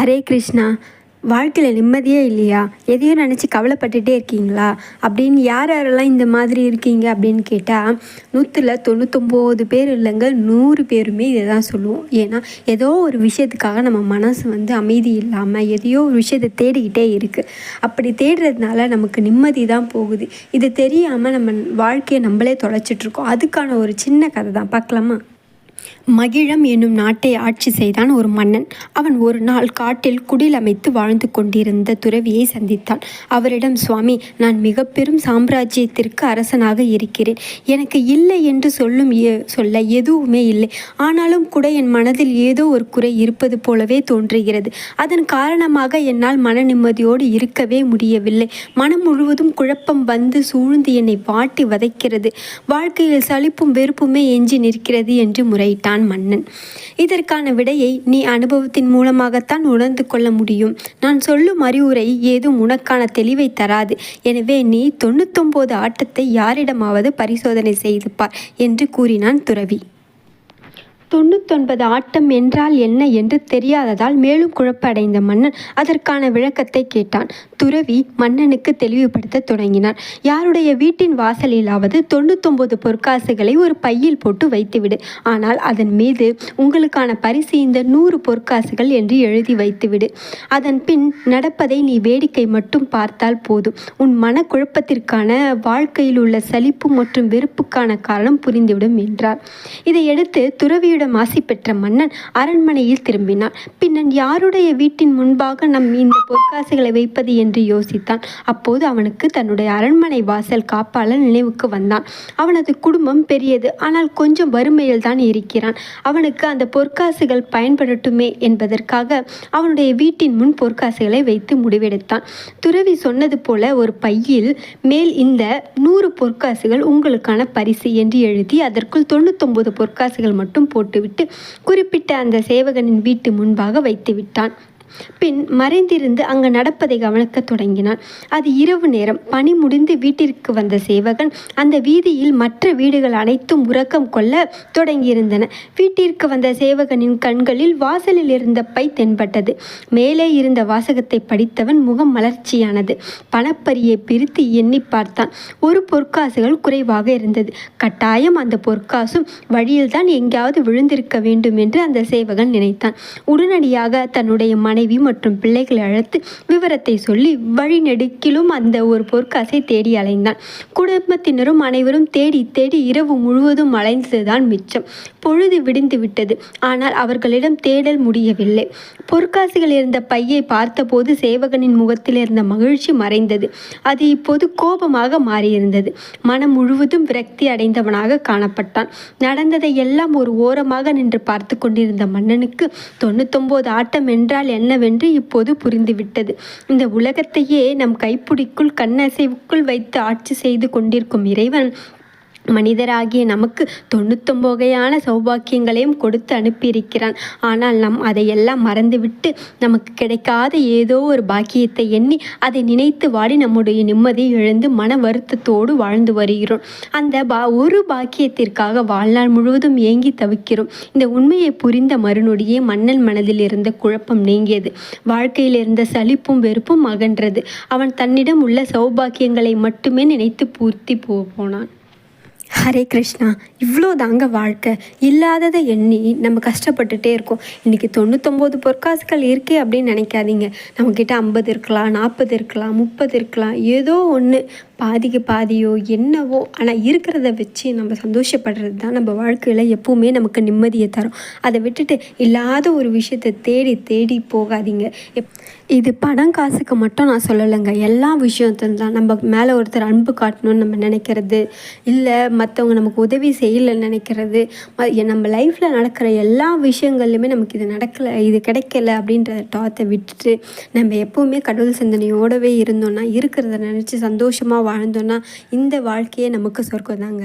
ஹரே கிருஷ்ணா வாழ்க்கையில் நிம்மதியே இல்லையா? எதையும் நினச்சி கவலைப்பட்டுட்டே இருக்கீங்களா? அப்படின்னு யார் யாரெல்லாம் இந்த மாதிரி இருக்கீங்க அப்படின்னு கேட்டால் நூற்றில் தொண்ணூத்தொம்பது பேர் இல்லைங்க நூறு பேருமே இதை தான் சொல்லுவோம். ஏன்னா ஏதோ ஒரு விஷயத்துக்காக நம்ம மனசு வந்து அமைதி இல்லாமல் எதையோ ஒரு விஷயத்தை தேடிக்கிட்டே இருக்குது அப்படி தேடுறதுனால நமக்கு நிம்மதி தான் போகுது. இது தெரியாமல் நம்ம வாழ்க்கையை நம்மளே தொலைச்சிட்ருக்கோம் அதுக்கான ஒரு சின்ன கதை தான் பார்க்கலாமா? மகிழம் என்னும் நாட்டை ஆட்சி செய்தான் ஒரு மன்னன். அவன் ஒரு நாள் காட்டில் குடில் அமைத்து வாழ்ந்து கொண்டிருந்த துறவியை சந்தித்தான். அவரிடம் சுவாமி நான் மிக பெரும் சாம்ராஜ்யத்திற்கு அரசனாக இருக்கிறேன். எனக்கு இல்லை என்று சொல்லும் சொல்ல எதுவுமே இல்லை. ஆனாலும் கூட என் மனதில் ஏதோ ஒரு குறை இருப்பது போலவே தோன்றுகிறது. அதன் காரணமாக என்னால் மன நிம்மதியோடு இருக்கவே முடியவில்லை. மனம் முழுவதும் குழப்பம் வந்து சூழ்ந்து என்னை வாட்டி வதைக்கிறது. வாழ்க்கையில் சலிப்பும் வெறுப்புமே எஞ்சி நிற்கிறது என்று முறை என்றான் மன்னன். இதற்கான விடையை நீ அனுபவத்தின் மூலமாகத்தான் உணர்ந்து கொள்ள முடியும். நான் சொல்லும் அறிவுரை ஏதும் உனக்கான தெளிவை தராது. எனவே நீ தொண்ணூத்தொம்போது ஆட்டத்தை யாரிடமாவது பரிசோதனை செய்து பார் என்று கூறினான் துறவி. தொண்ணூத்தொன்பது ஆட்டம் என்றால் என்ன என்று தெரியாததால் மேலும் குழப்ப அடைந்த மன்னன் அதற்கான விளக்கத்தை கேட்டான். துறவி மன்னனுக்கு தெளிவுபடுத்த தொடங்கினார். யாருடைய வீட்டின் வாசலிலாவது தொண்ணூத்தொன்பது பொற்காசுகளை ஒரு பையில் போட்டு வைத்துவிடு. ஆனால் அதன் மீது உங்களுக்கான பரிசு இந்த நூறு பொற்காசுகள் என்று எழுதி வைத்துவிடு. அதன் பின் நடப்பதை நீ வேடிக்கை மட்டும் பார்த்தால் போதும். உன் மனக்குழப்பத்திற்கான வாழ்க்கையில் உள்ள சலிப்பு மற்றும் வெறுப்புக்கான காரணம் புரிந்துவிடும் என்றார். இதையடுத்து துறவியிடம் ஆசி பெற்ற மன்னன் அரண்மனையில் திரும்பினார். பின்னன் யாருடைய வீட்டின் முன்பாக நம் இந்த பொற்காசுகளை வைப்பது என்று என்று யோசித்தான். அப்போது அவனுக்கு தன்னுடைய அரண்மனை வாசல் காப்பாளர் நினைவுக்கு வந்தான். அவனது குடும்பம் பெரியது. ஆனால் கொஞ்சம் வறுமையில் தான் இருக்கிறான். அவனுக்கு அந்த பொற்காசுகள் பயன்படட்டுமே என்பதற்காக அவனுடைய வீட்டின் முன் பொற்காசுகளை வைத்து முடிவெடுத்தான். துறவி சொன்னது போல ஒரு பையில் மேல் இந்த நூறு பொற்காசுகள் உங்களுக்கான பரிசு என்று எழுதி அதற்குள் தொண்ணூத்தொன்பது பொற்காசுகள் மட்டும் போட்டுவிட்டு குறிப்பிட்ட அந்த சேவகனின் வீட்டு முன்பாக வைத்து விட்டான் பின் மறைந்திருந்து அங்கு நடப்பதை கவனிக்கத் தொடங்கினான். அது இரவு நேரம். பணி முடிந்து வீட்டிற்கு வந்த சேவகன் அந்த வீதியில் மற்ற வீடுகள் அனைத்தும் உறக்கம் கொள்ள தொடங்கியிருந்தன. வீட்டிற்கு வந்த சேவகனின் கண்களில் வாசலில் இருந்த பை தென்பட்டது. மேலே இருந்த வாசகத்தை படித்தவன் முகம் மலர்ச்சியானது. பணப்பரியை பிரித்து எண்ணி பார்த்தான். ஒரு பொற்காசுகள் குறைவாக இருந்தது. கட்டாயம் அந்த பொற்காசும் வழியில்தான் எங்கேயாவது விழுந்திருக்க வேண்டும் என்று அந்த சேவகன் நினைத்தான். உடனடியாக தன்னுடைய மனை மனைவி மற்றும் பிள்ளைகளை அழைத்து விவரத்தை சொல்லி வழிநெடுக்கிலும் அந்த ஒரு பொற்காசை தேடி அலைந்தான். குடும்பத்தினரும் அனைவரும் தேடி தேடி இரவு முழுவதும் அலைந்ததுதான் மிச்சம். பொழுது விடிந்து விட்டது. ஆனால் அவர்களிடம் தேடல் முடியவில்லை. பொற்காசுகள் இருந்த பையை பார்த்தபோது சேவகனின் முகத்தில் இருந்த மகிழ்ச்சி மறைந்தது. அது இப்போது கோபமாக மாறியிருந்தது. மனம் முழுவதும் விரக்தி அடைந்தவனாக காணப்பட்டான். நடந்ததை எல்லாம் ஒரு ஓரமாக நின்று பார்த்து கொண்டிருந்த மன்னனுக்கு தொண்ணூத்தொன்பது ஆட்டம் என்றால் என்ன? என்னவென்று இப்போது புரிந்துவிட்டது. இந்த உலகத்தையே நம் கைப்பிடிக்குள் கண்ணசைவுக்குள் வைத்து ஆட்சி செய்து கொண்டிருக்கும் இறைவன் மனிதராகிய நமக்கு தொண்ணூத்தொம்பகையான சௌபாக்கியங்களையும் கொடுத்து அனுப்பியிருக்கிறான். ஆனால் நம் அதையெல்லாம் மறந்துவிட்டு நமக்கு கிடைக்காத ஏதோ ஒரு பாக்கியத்தை எண்ணி அதை நினைத்து வாடி நம்முடைய நிம்மதியை இழந்து மன வருத்தத்தோடு வாழ்ந்து வருகிறோம். அந்த பா ஒரு பாக்கியத்திற்காக வாழ்நாள் முழுவதும் ஏங்கி தவிக்கிறோம். இந்த உண்மையை புரிந்த மறுநொடியே மன்னன் மனதில் இருந்த குழப்பம் நீங்கியது. வாழ்க்கையில் இருந்த சலிப்பும் வெறுப்பும் அகன்றது. அவன் தன்னிடம் உள்ள சௌபாக்கியங்களை மட்டுமே நினைத்து பூர்த்தி போ போனான். ஹரே கிருஷ்ணா இவ்வளோ தாங்க வாழ்க்கை. இல்லாததை எண்ணி நம்ம கஷ்டப்பட்டுட்டே இருக்கோம். இன்றைக்கி தொண்ணூத்தொம்பது பொற்காசுகள் இருக்கே அப்படின்னு நினைக்காதீங்க. நம்மக்கிட்ட ஐம்பது இருக்கலாம் நாற்பது இருக்கலாம் முப்பது இருக்கலாம் ஏதோ ஒன்று பாதிக்கு பாதியோ என்னவோ ஆனால் இருக்கிறத வச்சு நம்ம சந்தோஷப்படுறது தான் நம்ம வாழ்க்கையில் எப்போவுமே நமக்கு நிம்மதியை தரும். அதை விட்டுட்டு இல்லாத ஒரு விஷயத்தை தேடி தேடி போகாதீங்க. எப் இது பணம் காசுக்கு மட்டும் நான் சொல்லலைங்க. எல்லா விஷயத்தையும் தான் நம்ம மேலே ஒருத்தர் அன்பு காட்டணும்னு நம்ம நினைக்கிறது இல்லை மற்றவங்க நமக்கு உதவி செய்யலைன்னு நினைக்கிறது நம்ம லைஃப்பில் நடக்கிற எல்லா விஷயங்கள்லையுமே நமக்கு இது நடக்கலை இது கிடைக்கல அப்படின்ற டாத்தை விட்டுட்டு நம்ம எப்போவுமே கடவுள் சிந்தனையோடவே இருந்தோம்னா இருக்கிறத நினச்சி சந்தோஷமாக வாழ்ந்தோன்னா இந்த வாழ்க்கையே நமக்கு சொர்க்கம் தாங்க